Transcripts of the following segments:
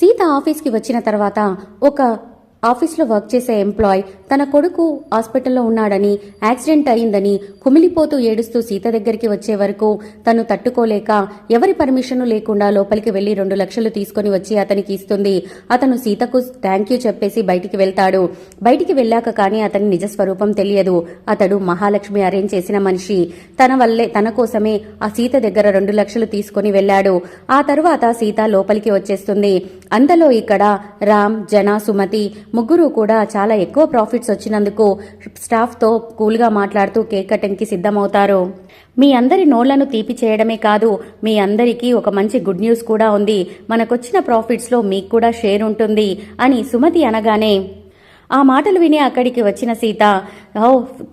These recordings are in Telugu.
సీత ఆఫీస్కి వచ్చిన తర్వాత ఒక ఆఫీస్లో వర్క్ చేసే ఎంప్లాయ్ తన కొడుకు హాస్పిటల్లో ఉన్నాడని యాక్సిడెంట్ అయిందని కుమిలిపోతూ ఏడుస్తూ సీత దగ్గరికి వచ్చే వరకు తను తట్టుకోలేక ఎవరి పర్మిషన్ లేకుండా లోపలికి వెళ్ళి రెండు లక్షలు తీసుకొని వచ్చి అతనికి ఇస్తుంది. అతను సీతకు థ్యాంక్ యూ చెప్పేసి బయటికి వెళ్తాడు. బయటికి వెళ్ళాక కానీ అతని నిజ స్వరూపం తెలియదు. అతడు మహాలక్ష్మి అరేంజ్ చేసిన మనిషి. తన వల్లే తన కోసమే ఆ సీత దగ్గర రెండు లక్షలు తీసుకొని వెళ్ళాడు. ఆ తరువాత సీత లోపలికి వచ్చేస్తుంది. అంతలో ఇక్కడ రామ్ జన సుమతి ముగ్గురు కూడా చాలా ఎక్కువ ప్రాఫిట్స్ వచ్చినందుకు స్టాఫ్తో కూల్గా మాట్లాడుతూ కేక్ కటింగ్కి సిద్ధమవుతారు. మీ అందరి నోళ్ళను తీపి చేయడమే కాదు మీ అందరికీ ఒక మంచి గుడ్ న్యూస్ కూడా ఉంది. మనకొచ్చిన ప్రాఫిట్స్లో మీకు కూడా షేర్ ఉంటుంది అని సుమతి అనగానే ఆ మాటలు విని అక్కడికి వచ్చిన సీత ఓ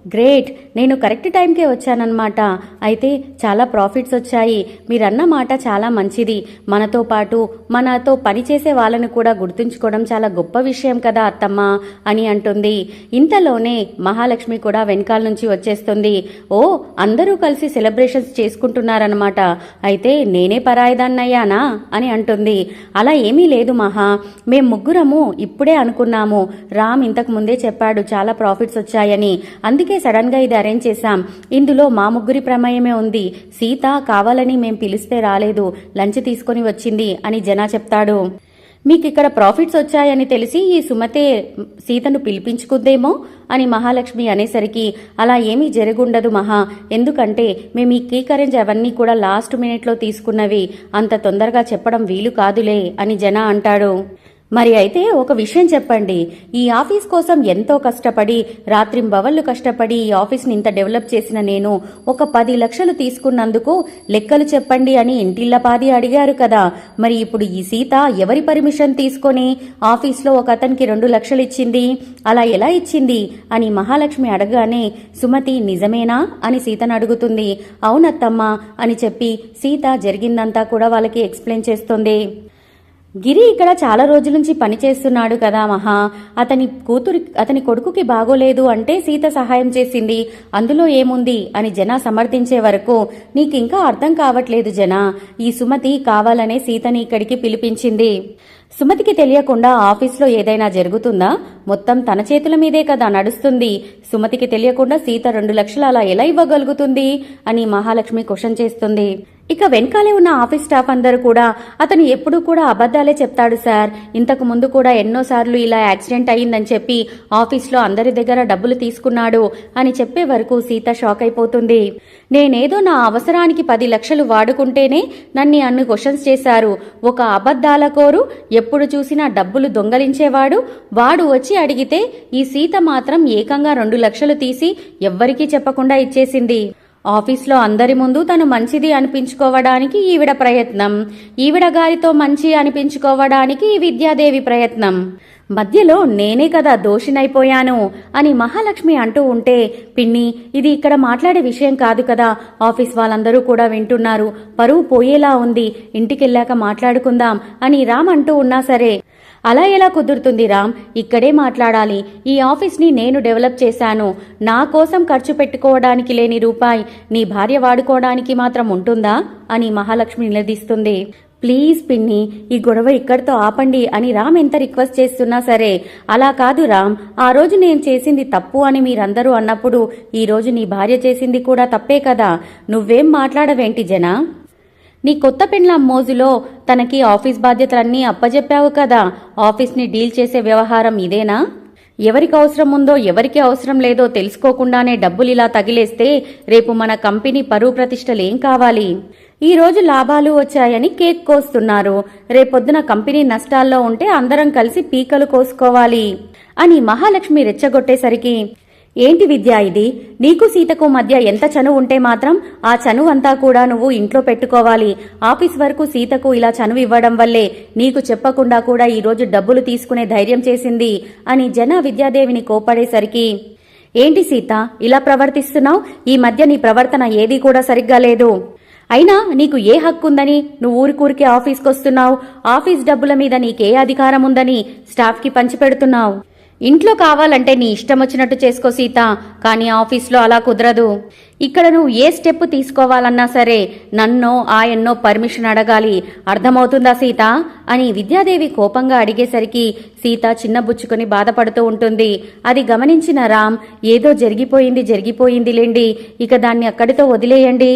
గ్రేట్. నేను కరెక్ట్ టైంకే వచ్చానన్నమాట. అయితే చాలా ప్రాఫిట్స్ వచ్చాయి. మీరన్న మాట చాలా మంచిది. మనతో పాటు మనతో పనిచేసే వాళ్ళని కూడా గుర్తుంచుకోవడం చాలా గొప్ప విషయం కదా అత్తమ్మ అని అంటుంది. ఇంతలోనే మహాలక్ష్మి కూడా వెనకాల నుంచి వచ్చేస్తుంది. ఓ అందరూ కలిసి సెలబ్రేషన్స్ చేసుకుంటున్నారనమాట అయితే నేనే పరాయిదాన్నయ్యానా అని అంటుంది. అలా ఏమీ లేదు మహా. మేం ముగ్గురము ఇప్పుడే అనుకున్నాము. రామ్ ఇంతకు ముందే చెప్పాడు చాలా ప్రాఫిట్స్ వచ్చాయని. అందుకే సడన్గా ఇది అరేంజ్ చేశాం. ఇందులో మా ముగ్గురి ప్రమేయమే ఉంది. సీత కావాలని మేం పిలిస్తే రాలేదు. లంచ్ తీసుకొని వచ్చింది అని జనా చెప్తాడు. మీకు ఇక్కడ ప్రాఫిట్స్ వచ్చాయని తెలిసి ఈ సుమతే సీతను పిలిపించుకుందేమో అని మహాలక్ష్మి అనేసరికి అలా ఏమీ జరుగుండదు మహా. ఎందుకంటే మేము ఈ కేక్ అరేంజ్ అవన్నీ కూడా లాస్ట్ మినిట్లో తీసుకున్నవి. అంత తొందరగా చెప్పడం వీలు కాదులే అని జన అంటాడు. మరి అయితే ఒక విషయం చెప్పండి. ఈ ఆఫీస్ కోసం ఎంతో కష్టపడి రాత్రింబవళ్ళు కష్టపడి ఈ ఆఫీస్ని ఇంత డెవలప్ చేసిన నేను ఒక పది లక్షలు తీసుకున్నందుకు లెక్కలు చెప్పండి అని ఇంటిల్లపాది అడిగారు కదా. మరి ఇప్పుడు ఈ సీత ఎవరి పర్మిషన్ తీసుకొని ఆఫీస్లో ఒక అతనికి రెండు లక్షలు ఇచ్చింది? అలా ఎలా ఇచ్చింది? అని మహాలక్ష్మి అడగానే సుమతి నిజమేనా? అని సీతను అడుగుతుంది. అవునత్తమ్మా అని చెప్పి సీత జరిగిందంతా కూడా వాళ్ళకి ఎక్స్ప్లెయిన్ చేస్తుంది. గిరి ఇక్కడ చాలా రోజుల నుంచి పనిచేస్తున్నాడు కదా మహా. అతని కూతురి అతని కొడుకుకి బాగోలేదు అంటే సీత సహాయం చేసింది. అందులో ఏముంది? అని జన సమర్థించే వరకు నీకింకా అర్థం కావట్లేదు జన. ఈ సుమతి కావాలనే సీతని ఇక్కడికి పిలిపించింది. సుమతికి తెలియకుండా ఆఫీస్లో ఏదైనా జరుగుతుందా? మొత్తం తన చేతుల మీదే కదా నడుస్తుంది. సుమతికి తెలియకుండా సీత రెండు లక్షలు అలా ఎలా ఇవ్వగలుగుతుంది? అని మహాలక్ష్మి క్వశ్చన్ చేస్తుంది. ఇక వెనకాలే ఉన్న ఆఫీస్ స్టాఫ్ అందరూ కూడా అతను ఎప్పుడూ కూడా అబద్ధాలే చెప్తాడు సార్. ఇంతకు ముందు కూడా ఎన్నోసార్లు ఇలా యాక్సిడెంట్ అయ్యిందని చెప్పి ఆఫీస్లో అందరి దగ్గర డబ్బులు తీసుకున్నాడు అని చెప్పే వరకు సీత షాక్ అయిపోతుంది. నేనేదో నా అవసరానికి పది లక్షలు వాడుకుంటేనే నన్ను అన్ని క్వశ్చన్స్ చేశారు. ఒక అబద్ధాల కోరు ఎప్పుడు చూసినా డబ్బులు దొంగలించేవాడు. వాడు వచ్చి అడిగితే ఈ సీత మాత్రం ఏకంగా రెండు లక్షలు తీసి ఎవ్వరికీ చెప్పకుండా ఇచ్చేసింది. ఆఫీస్లో అందరి ముందు తను మంచిది అనిపించుకోవడానికి ఈవిడ ప్రయత్నం. ఈవిడ గారితో మంచి అనిపించుకోవడానికి ఈ విద్యాదేవి ప్రయత్నం. మధ్యలో నేనే కదా దోషినైపోయాను అని మహాలక్ష్మి అంటూ ఉంటే పిన్ని ఇది ఇక్కడ మాట్లాడే విషయం కాదు కదా. ఆఫీస్ వాళ్ళందరూ కూడా వింటున్నారు. పరువు పోయేలా ఉంది. ఇంటికెళ్ళాక మాట్లాడుకుందాం అని రామ్ అంటూ ఉన్నా సరే అలా ఎలా కుదురుతుంది రామ్? ఇక్కడే మాట్లాడాలి. ఈ ఆఫీస్ని నేను డెవలప్ చేశాను. నా కోసం ఖర్చు పెట్టుకోవడానికి లేని రూపాయి నీ భార్య వాడుకోవడానికి మాత్రం ఉంటుందా? అని మహాలక్ష్మి నిలదీస్తుంది. ప్లీజ్ పిన్ని ఈ గొడవ ఇక్కడితో ఆపండి అని రామ్ ఎంత రిక్వెస్ట్ చేస్తున్నా సరే. అలా కాదు రామ్ ఆ రోజు నేను చేసింది తప్పు అని మీరందరూ అన్నప్పుడు ఈ రోజు నీ భార్య చేసింది కూడా తప్పే కదా. నువ్వేం మాట్లాడవేంటి జనా? నీ కొత్త పెండ్ల మోజులో తనకి ఆఫీస్ బాధ్యతలన్నీ అప్పజెప్పావు కదా. ఆఫీస్ని డీల్ చేసే వ్యవహారం ఇదేనా? ఎవరికి అవసరం ఉందో ఎవరికి అవసరం లేదో తెలుసుకోకుండానే డబ్బులు ఇలా తగిలేస్తే రేపు మన కంపెనీ పరువు ప్రతిష్టలేం కావాలి? ఈ రోజు లాభాలు వచ్చాయని కేక్ కోస్తున్నారు. రేపొద్దున కంపెనీ నష్టాల్లో ఉంటే అందరం కలిసి పీకలు కోసుకోవాలి అని మహాలక్ష్మి రెచ్చగొట్టేసరికి ఏంటి విద్య ఇది? నీకు సీతకు మధ్య ఎంత చనువు ఉంటే మాత్రం ఆ చనువు అంతా కూడా నువ్వు ఇంట్లో పెట్టుకోవాలి. ఆఫీస్ వరకు సీతకు ఇలా చనువు ఇవ్వడం వల్లే నీకు చెప్పకుండా కూడా ఈరోజు డబ్బులు తీసుకునే ధైర్యం చేసింది అని జన విద్యాదేవిని కోపడేసరికి ఏంటి సీత ఇలా ప్రవర్తిస్తున్నావు? ఈ మధ్య నీ ప్రవర్తన ఏదీ కూడా సరిగ్గా లేదు. అయినా నీకు ఏ హక్కు ఉందని నువ్వు ఊరికూరికే ఆఫీస్కి వస్తున్నావు ఆఫీస్ డబ్బుల మీద నీకే అధికారం ఉందని స్టాఫ్కి పంచిపెడుతున్నావు. ఇంట్లో కావాలంటే నీ ఇష్టం వచ్చినట్టు చేసుకో సీత. కానీ ఆఫీస్లో అలా కుదరదు. ఇక్కడ నువ్వు ఏ స్టెప్ తీసుకోవాలన్నా సరే నన్నో ఆయన్నో పర్మిషన్ అడగాలి. అర్థమవుతుందా సీత? అని విద్యాదేవి కోపంగా అడిగేసరికి సీత చిన్నబుచ్చుకొని బాధపడుతూ ఉంటుంది. అది గమనించిన రామ్ ఏదో జరిగిపోయింది జరిగిపోయింది లేండి. ఇక దాన్ని అక్కడితో వదిలేయండి.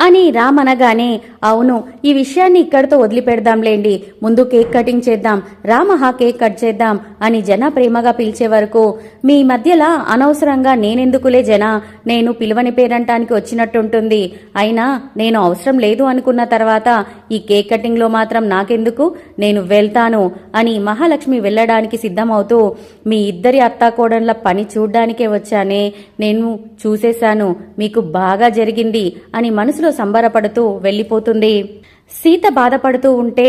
అని రామ్ అనగానే అవును ఈ విషయాన్ని ఇక్కడితో వదిలిపెడదాంలేండి. ముందు కేక్ కటింగ్ చేద్దాం రామహా కేక్ కట్ చేద్దాం అని జన ప్రేమగా పిలిచే వరకు మీ మధ్యలా అనవసరంగా నేనెందుకులే జన నేను పిలువని పేరంటానికి వచ్చినట్టుంటుంది. అయినా నేను అవసరం లేదు అనుకున్న తర్వాత ఈ కేక్ కటింగ్లో మాత్రం నాకెందుకు? నేను వెళ్తాను అని మహాలక్ష్మి వెళ్ళడానికి సిద్ధమవుతూ మీ ఇద్దరి అత్తాకోడన్ల పని చూడ్డానికే వచ్చానే నేను చూసేశాను మీకు బాగా జరిగింది అని మనసులో సంబరపడుతూ వెళ్ళిపోతుంది. సీత బాధపడుతూ ఉంటే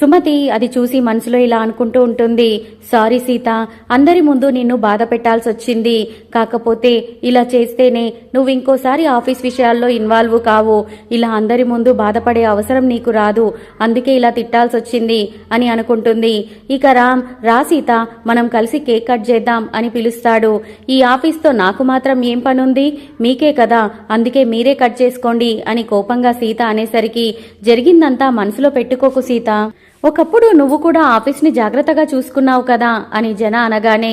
సుమతి అది చూసి మనసులో ఇలా అనుకుంటూ ఉంటుంది. సారీ సీత అందరి ముందు నిన్ను బాధ పెట్టాల్సి వచ్చింది. కాకపోతే ఇలా చేస్తేనే నువ్వు ఇంకోసారి ఆఫీస్ విషయాల్లో ఇన్వాల్వ్ కావు. ఇలా అందరి ముందు బాధపడే అవసరం నీకు రాదు. అందుకే ఇలా తిట్టాల్సి వచ్చింది అని అనుకుంటుంది. ఇక రామ్ రా సీత మనం కలిసి కేక్ కట్ చేద్దాం అని పిలుస్తాడు. ఈ ఆఫీస్తో నాకు మాత్రం ఏం పనుంది? మీకే కదా. అందుకే మీరే కట్ చేసుకోండి అని కోపంగా సీత అనేసరికి జరిగిందంతా మనసులో పెట్టుకోకు సీత. ఒకప్పుడు నువ్వు కూడా ఆఫీస్ని జాగ్రత్తగా చూసుకున్నావు కదా అని జన అనగానే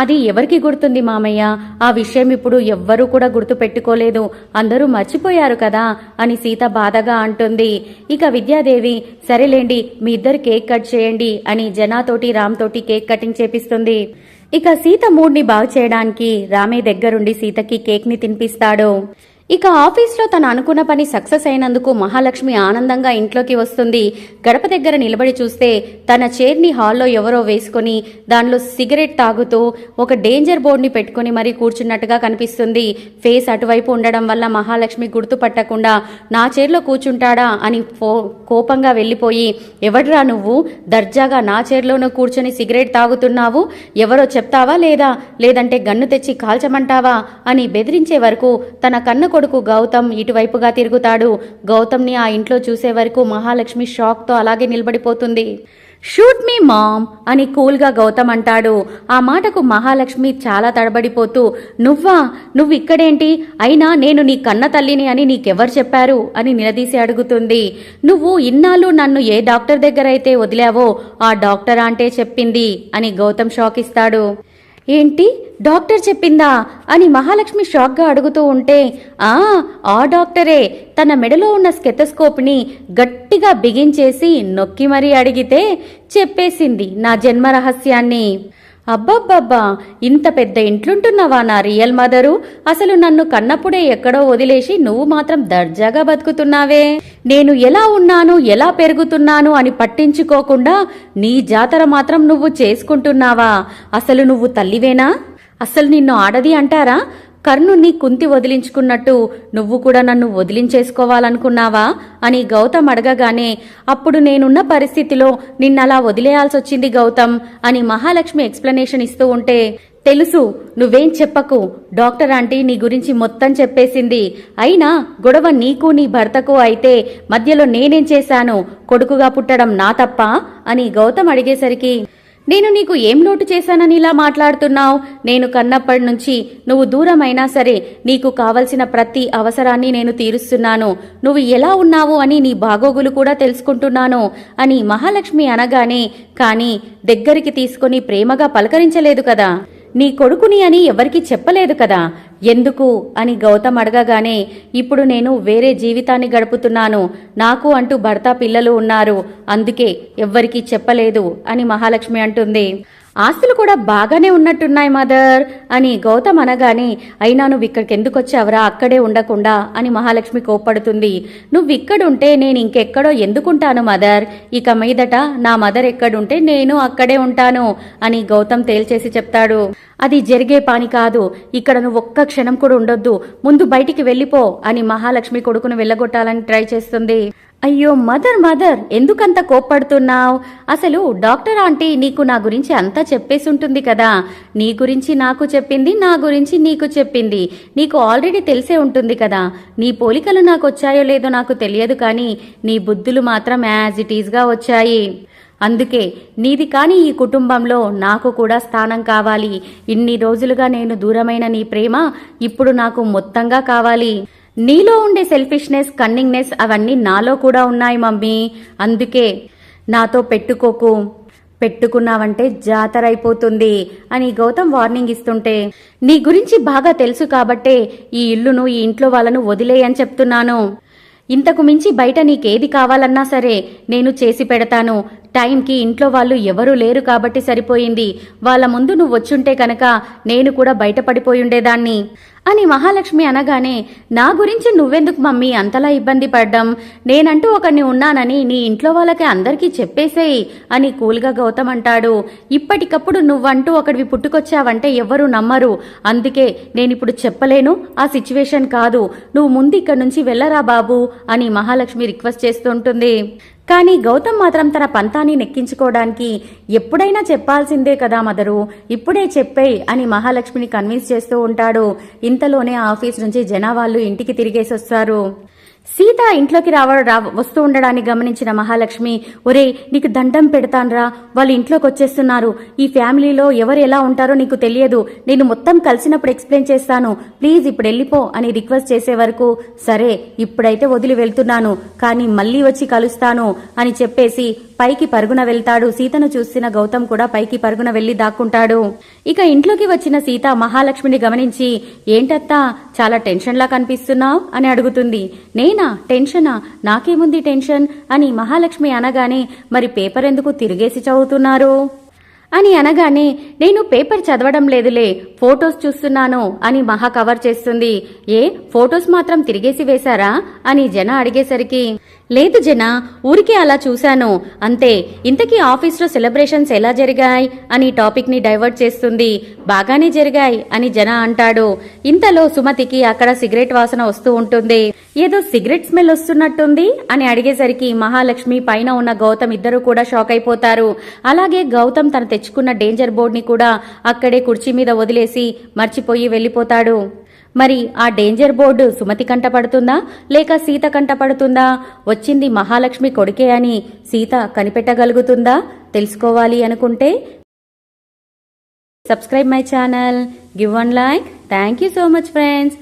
అది ఎవరికి గుర్తుంది మామయ్య? ఆ విషయం ఇప్పుడు ఎవ్వరూ కూడా గుర్తు పెట్టుకోలేదు అందరూ మర్చిపోయారు కదా అని సీత బాధగా అంటుంది. ఇక విద్యాదేవి సరేలేండి మీ ఇద్దరు కేక్ కట్ చేయండి అని జనాతోటి రామ్ తోటి కేక్ కటింగ్ చేపిస్తుంది. ఇక సీత మూడ్ని బాగు చేయడానికి రామే దగ్గరుండి సీతకి కేక్ని తినిపిస్తాడు. ఇక ఆఫీస్లో తను అనుకున్న పని సక్సెస్ అయినందుకు మహాలక్ష్మి ఆనందంగా ఇంట్లోకి వస్తుంది. గడప దగ్గర నిలబడి చూస్తే తన చైర్ని హాల్లో ఎవరో వేసుకొని దానిలో సిగరెట్ తాగుతూ ఒక డేంజర్ బోర్డ్ని పెట్టుకుని మరీ కూర్చున్నట్టుగా కనిపిస్తుంది. ఫేస్ అటువైపు ఉండడం వల్ల మహాలక్ష్మి గుర్తుపట్టకుండా నా చైర్లో కూర్చుంటాడా? అని ఫో కోపంగా వెళ్ళిపోయి ఎవడ్రా నువ్వు? దర్జాగా నా చైర్లోనూ కూర్చొని సిగరెట్ తాగుతున్నావు? ఎవరో చెప్తావా లేదా? లేదంటే గన్ను తెచ్చి కాల్చమంటావా? అని బెదిరించే వరకు తన కన్ను కొడుకు గౌతమ్ ఇటువైపుగా తిరుగుతాడు. గౌతమ్ని ఆ ఇంట్లో చూసే వరకు మహాలక్ష్మి షాక్తో అలాగే నిలబడిపోతుంది. షూట్ మీ మామ్ అని కూల్గా గౌతమ్ అంటాడు. ఆ మాటకు మహాలక్ష్మి చాలా తడబడిపోతూ నువ్వా? నువ్వు ఇక్కడేంటి? అయినా నేను నీ కన్న తల్లిని అని నీకెవరు చెప్పారు? అని నిలదీసి అడుగుతుంది. నువ్వు ఇన్నాళ్ళు నన్ను ఏ డాక్టర్ దగ్గర అయితే వదిలావో ఆ డాక్టర్ అంటే చెప్పింది అని గౌతమ్ షాక్ ఇస్తాడు ఏంటి? డాక్టర్ చెప్పిందా? అని మహాలక్ష్మి షాక్గా అడుగుతూ ఉంటే ఆ ఆ డాక్టరే. తన మెడలో ఉన్న స్కెతస్కోప్ని గట్టిగా బిగించేసి నొక్కి మరీ అడిగితే చెప్పేసింది నా జన్మ రహస్యాన్ని. అబ్బబ్బబ్బా ఇంత పెద్ద ఇంట్లుంటున్నావా నా రియల్ మదరు? అసలు నన్ను కన్నప్పుడే ఎక్కడో వదిలేసి నువ్వు మాత్రం దర్జాగా బతుకుతున్నావే. నేను ఎలా ఉన్నాను ఎలా పెరుగుతున్నాను అని పట్టించుకోకుండా నీ జాతర మాత్రం నువ్వు చేసుకుంటున్నావా? అసలు నువ్వు తల్లివేనా? అసలు నిన్ను ఆడది అంటారా? కర్ణుణ్ణి కుంతి వదిలించుకున్నట్టు నువ్వు కూడా నన్ను వదిలించేసుకోవాలనుకున్నావా? అని గౌతమ్ అడగగానే అప్పుడు నేనున్న పరిస్థితిలో నిన్నలా వదిలేయాల్సొచ్చింది గౌతమ్ అని మహాలక్ష్మి ఎక్స్ప్లెనేషన్ ఇస్తూ ఉంటే తెలుసు నువ్వేం చెప్పకు. డాక్టర్ ఆంటీ నీ గురించి మొత్తం చెప్పేసింది. అయినా గొడవ నీకు నీ భర్తకు అయితే మధ్యలో నేనేం చేశాను? కొడుకుగా పుట్టడం నా తప్ప? అని గౌతమ్ అడిగేసరికి నేను నీకు ఏం లోటు చేశానని ఇలా మాట్లాడుతున్నావు? నేను కన్నప్పటి నుంచి నువ్వు దూరమైనా సరే నీకు కావలసిన ప్రతి అవసరాన్ని నేను తీరుస్తున్నాను. నువ్వు ఎలా ఉన్నావు అని నీ బాగోగులు కూడా తెలుసుకుంటున్నాను అని మహాలక్ష్మి అనగానే కానీ దగ్గరికి తీసుకొని ప్రేమగా పలకరించలేదు కదా. నీ కొడుకుని అని ఎవరికీ చెప్పలేదు కదా? ఎందుకు? అని గౌతమ్ అడగగానే ఇప్పుడు నేను వేరే జీవితాన్ని గడుపుతున్నాను. నాకు అంటూ భర్త పిల్లలు ఉన్నారు. అందుకే ఎవ్వరికీ చెప్పలేదు అని మహాలక్ష్మి అంటుంది. ఆస్తులు కూడా బాగానే ఉన్నట్టున్నాయి మదర్. అని గౌతమ్ అనగానే అయినా నువ్వు ఇక్కడికి ఎందుకు వచ్చావురా అక్కడే ఉండకుండా అని మహాలక్ష్మి కోప్పడుతుంది. నువ్వు ఇక్కడుంటే నేను ఇంకెక్కడో ఎందుకుంటాను మదర్? ఇక మీదట నా మదర్ ఎక్కడుంటే నేను అక్కడే ఉంటాను అని గౌతమ్ తేల్చేసి చెప్తాడు. అది జరిగే పని కాదు. ఇక్కడ నువ్వు ఒక్క క్షణం కూడా ఉండొద్దు. ముందు బయటికి వెళ్ళిపో అని మహాలక్ష్మి కొడుకును వెళ్ళగొట్టాలని ట్రై చేస్తుంది. అయ్యో మదర్ మదర్ ఎందుకంత కోప్పడుతున్నావు? అసలు డాక్టర్ ఆంటీ నీకు నా గురించి అంతా చెప్పేసి ఉంటుంది కదా. నీ గురించి నాకు చెప్పింది నా గురించి నీకు చెప్పింది. నీకు ఆల్రెడీ తెలిసే ఉంటుంది కదా. నీ పోలికలు నాకు వచ్చాయో లేదో నాకు తెలియదు కానీ నీ బుద్ధులు మాత్రం యాజ్ ఇట్ ఈజ్గా వచ్చాయి. అందుకే నీది కాని ఈ కుటుంబంలో నాకు కూడా స్థానం కావాలి. ఇన్ని రోజులుగా నేను దూరమైన నీ ప్రేమ ఇప్పుడు నాకు మొత్తంగా కావాలి. నీలో ఉండే సెల్ఫిష్నెస్ కన్నింగ్నెస్ అవన్నీ నాలో కూడా ఉన్నాయి మమ్మీ. అందుకే నాతో పెట్టుకోకు. పెట్టుకున్నావంటే జాతర అయిపోతుంది అని గౌతమ్ వార్నింగ్ ఇస్తుంటే నీ గురించి బాగా తెలుసు కాబట్టే ఈ ఇల్లును ఈ ఇంట్లో వాళ్ళను వదిలేయని చెప్తున్నాను. ఇంతకు మించి బయట నీకేది కావాలన్నా సరే నేను చేసి పెడతాను. టైంకి ఇంట్లో వాళ్ళు ఎవరూ లేరు కాబట్టి సరిపోయింది. వాళ్ళ ముందు నువ్వు వచ్చుంటే కనుక నేను కూడా బయటపడిపోయి ఉండేదాన్ని. అని మహాలక్ష్మి అనగానే నా గురించి నువ్వెందుకు మమ్మీ అంతలా ఇబ్బంది పడ్డం? నేనంటూ ఒకరిని ఉన్నానని నీ ఇంట్లో వాళ్ళకి అందరికీ చెప్పేసేయి అని కూల్గా గౌతమ్ అంటాడు. ఇప్పటికప్పుడు నువ్వంటూ ఒకడివి పుట్టుకొచ్చావంటే ఎవ్వరూ నమ్మరు. అందుకే నేనిప్పుడు చెప్పలేను ఆ సిచ్యువేషన్ కాదు. నువ్వు ముందు ఇక్కడి నుంచి వెళ్ళరా బాబు అని మహాలక్ష్మి రిక్వెస్ట్ చేస్తుంటుంది కానీ గౌతమ్ మాత్రం తన పంతాన్ని నెక్కించుకోవడానికి ఎప్పుడైనా చెప్పాల్సిందే కదా మదరు. ఇప్పుడే చెప్పేయ్ అని మహాలక్ష్మిని కన్విన్స్ చేస్తూ ఉంటాడు. ఇంతలోనే ఆఫీస్ నుంచి జనావాళ్ళు ఇంటికి తిరిగేసి వస్తారు సీత ఇంట్లోకి రావ రా వస్తూ ఉండడాన్ని గమనించిన మహాలక్ష్మి ఒరే నీకు దండం పెడతాన్రా. వాళ్ళు ఇంట్లోకి వచ్చేస్తున్నారు. ఈ ఫ్యామిలీలో ఎవరు ఎలా ఉంటారో నీకు తెలియదు. నేను మొత్తం కలిసినప్పుడు ఎక్స్ప్లెయిన్ చేస్తాను. ప్లీజ్ ఇప్పుడు వెళ్ళిపో అని రిక్వెస్ట్ చేసే వరకు సరే ఇప్పుడైతే వదిలి వెళ్తున్నాను. కానీ మళ్ళీ వచ్చి కలుస్తాను అని చెప్పేసి పైకి పరుగున వెళ్తాడు. సీతను చూసిన గౌతమ్ కూడా పైకి పరుగున వెళ్ళి దాక్కుంటాడు. ఇక ఇంట్లోకి వచ్చిన సీత మహాలక్ష్మిని గమనించి ఏంటత్తా చాలా టెన్షన్లా కనిపిస్తున్నావు? అని అడుగుతుంది. నేను టెన్షనా? నాకేముంది టెన్షన్? అని మహాలక్ష్మి అనగానే మరి పేపర్ ఎందుకు తిరిగేసి చదువుతున్నారు? అని అనగానే నేను పేపర్ చదవడం లేదులే ఫోటోస్ చూస్తున్నాను అని మహా కవర్ చేస్తుంది. ఏ ఫోటోస్ మాత్రం తిరిగేసి వేశారా? అని జన అడిగేసరికి లేదు జన ఊరికే అలా చూశాను. అంతే ఇంతకీ ఆఫీస్లో సెలబ్రేషన్స్ ఎలా జరిగాయి? అని టాపిక్ని డైవర్ట్ చేస్తుంది. బాగానే జరిగాయి అని జన అంటాడు. ఇంతలో సుమతికి అక్కడ సిగరెట్ వాసన వస్తూ ఉంటుంది. ఏదో సిగరెట్ స్మెల్ వస్తున్నట్టుంది అని అడిగేసరికి మహాలక్ష్మి పైన ఉన్న గౌతమ్ ఇద్దరు కూడా షాక్ అయిపోతారు. అలాగే గౌతమ్ తను తెచ్చుకున్న డేంజర్ బోర్డ్ని కూడా అక్కడే కుర్చీ మీద వదిలేసి మర్చిపోయి వెళ్ళిపోతాడు. మరి ఆ డేంజర్ బోర్డు సుమతి కంట పడుతుందా? లేక సీత కంట పడుతుందా? వచ్చింది మహాలక్ష్మి కొడుకే అని సీత కనిపెట్టగలుగుతుందా? తెలుసుకోవాలి అనుకుంటే Subscribe my channel. Give one like. Thank you so much friends.